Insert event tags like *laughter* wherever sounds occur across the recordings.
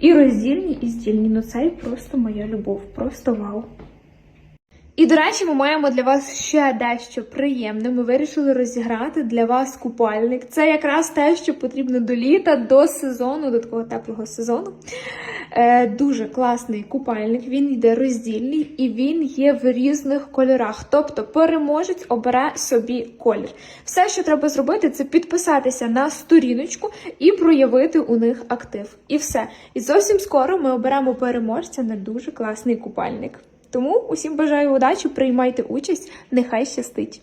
І роздільні, і здільні. Ну це просто моя любов, просто вау. І, до речі, ми маємо для вас ще дещо приємне. Ми вирішили розіграти для вас купальник. Це якраз те, що потрібно до літа, до сезону, до такого теплого сезону. Е, дуже класний купальник. Він йде роздільний і він є в різних кольорах. Тобто переможець обере собі колір. Все, що треба зробити, це підписатися на сторіночку і проявити у них актив. І все. І зовсім скоро ми оберемо переможця на дуже класний купальник. Тому усім бажаю удачі, приймайте участь, нехай щастить.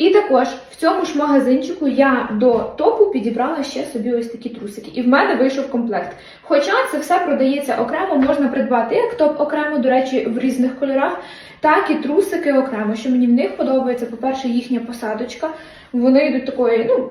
І також в цьому ж магазинчику я до топу підібрала ще собі ось такі трусики. І в мене вийшов комплект. Хоча це все продається окремо, можна придбати як топ окремо, до речі, в різних кольорах, так і трусики окремо. Що мені в них подобається, по-перше, їхня посадочка. Вони йдуть такої, ну.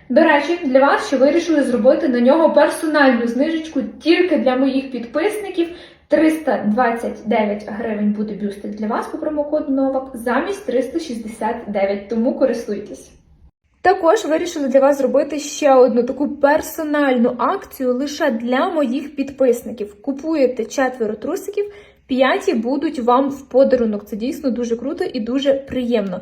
До речі, для вас ще вирішили зробити на нього персональну знижечку тільки для моїх підписників. 329 гривень буде бюстик для вас по промокоду Новак замість 369, тому користуйтесь. Також вирішили для вас зробити ще одну таку персональну акцію лише для моїх підписників. Купуєте четверо трусиків, п'яті будуть вам в подарунок. Це дійсно дуже круто і дуже приємно.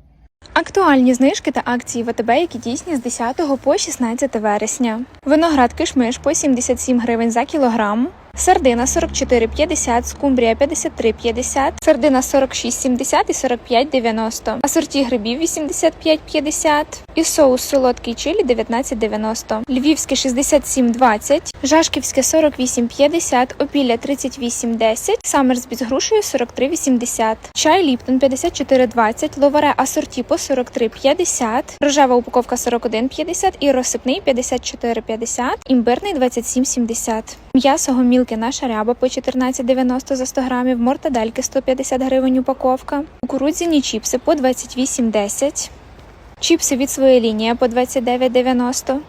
Актуальні знижки та акції ВТБ, які дійсні з 10 по 16 вересня. Виноград кишмиш по 77 гривень за кілограм. Сардина 44,50, скумбрія 53,50, сардина 46,70 і 45,90, асорті грибів 85,50 і соус солодкий чилі 19,90, львівське 67,20, жашківське 48,50, опілля 38,10, самерс з грушею 43,80, чай Ліптон 54,20, ловаре асорті по 43,50, рожева упаковка 41,50 і розсипний 54,50, імбирний 27,70. М'ясо гомілки наша ряба по 14,90 за 100 грамів, мортадельки 150 гривень упаковка, кукурудзяні чіпси по 28,10, чіпси від своєї лінії по 29,90,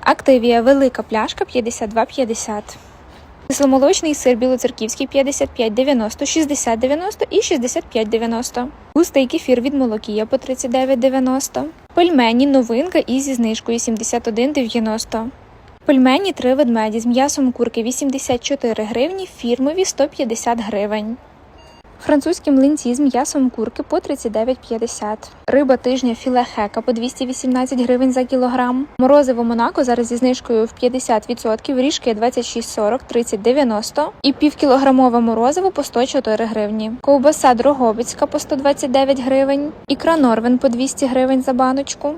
Активія велика пляшка 52,50. Кисломолочний сир білоцерківський 55,90, 60,90 і 65,90. Густий кефір від молокія по 39,90. Пельмені новинка і зі знижкою 71,90. Пельмені три ведмеді з м'ясом курки 84 гривні, фірмові 150 гривень. Французькі млинці з м'ясом курки по 39,50. Риба тижня філе хека по 218 гривень за кілограм. Морозиво Монако зараз зі знижкою в 50%, ріжки 26,40, 30,90 і півкілограмове морозиво по 104 гривні. Ковбаса Дрогобицька по 129 гривень. Ікра Норвен по 200 гривень за баночку.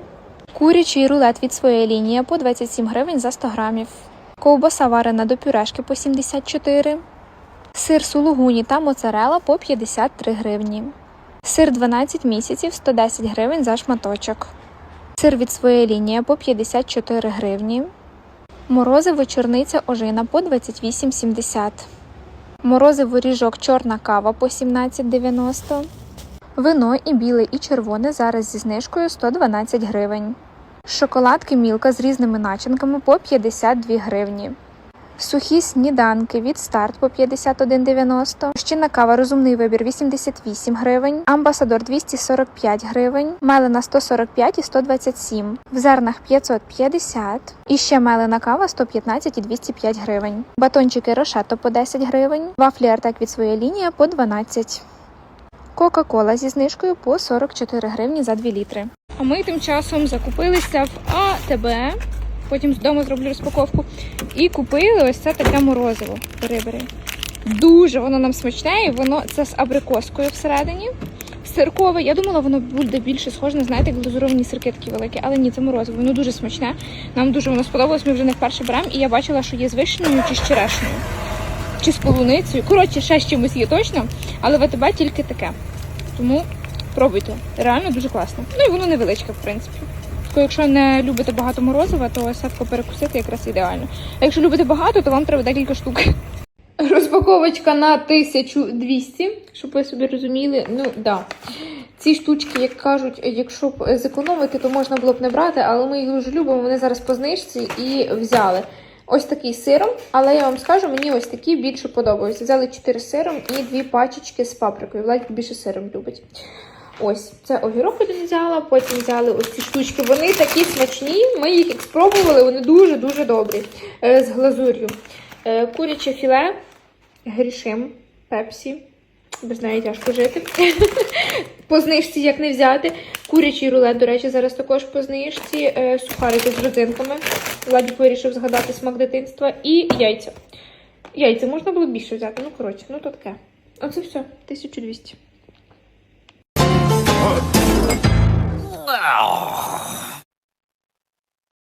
Курячий рулет від своєї лінії по 27 гривень за 100 грамів. Ковбаса варена до пюрешки по 74 Сир сулугуні та моцарела по 53 гривні. Сир 12 місяців 110 гривень за шматочок. Сир від своєї лінії по 54 гривні. Морозиво чорниця ожина по 28,70. Морозиво ріжок чорна кава по 17,90. Вино і біле, і червоне зараз зі знижкою 112 гривень. Шоколадки мілка з різними начинками по 52 гривні. Сухі сніданки від старт по 51,90. Щина кава розумний вибір 88 гривень. Амбасадор 245 гривень. Мелена 145 і 127. В зернах 550. І ще мелена кава 115 і 205 гривень. Батончики рошето по 10 гривень. Вафлі Артек від своєї лінії по 12. Кока-кола зі знижкою по 44 гривні за 2 літри. А ми тим часом закупилися в АТБ. Потім з дому зроблю розпаковку. І купили ось це таке морозиво. Бери, бери. Дуже воно нам смачне, і воно це з абрикоскою всередині. Сиркове. Я думала, воно буде більше схоже на знаєте, як глазуровані сирки такі великі, але ні, це морозиво. Воно дуже смачне. Нам дуже воно сподобалось. Ми вже не вперше беремо, і я бачила, що є з вишнею чи з черешнею. Чи з полуницею. Коротше, ще з чимось є точно, але в АТБ тільки таке. Тому пробуйте. Реально дуже класно. Ну і воно невеличке, в принципі. Тільки якщо не любите багато морозива, то садко перекусити якраз ідеально. А якщо любите багато, то вам треба декілька штук. Розпаковочка на 1200, щоб ви собі розуміли. Ну, да. Ці штучки, як кажуть, якщо зекономити, то можна було б не брати, але ми їх дуже любимо. Вони зараз по знижці і взяли. Ось такий сиром, але я вам скажу, мені ось такі більше подобаються. Взяли 4 сиром і дві пачечки з паприкою. Владик більше сиром любить. Ось, це огірок один взяла, потім взяли ось ці штучки. Вони такі смачні. Ми їх спробували, вони дуже-дуже добрі. Е, з глазур'ю. Е, куряче філе, грішим, пепсі без неї тяжко жити. *laughs* по знижці як не взяти. Курячий рулет, до речі, зараз також по знижці. Е, сухарики з родзинками. Владік вирішив згадати смак дитинства. І яйця. Яйця можна було більше взяти. Ну, коротше, ну то таке. Оце все. 1200.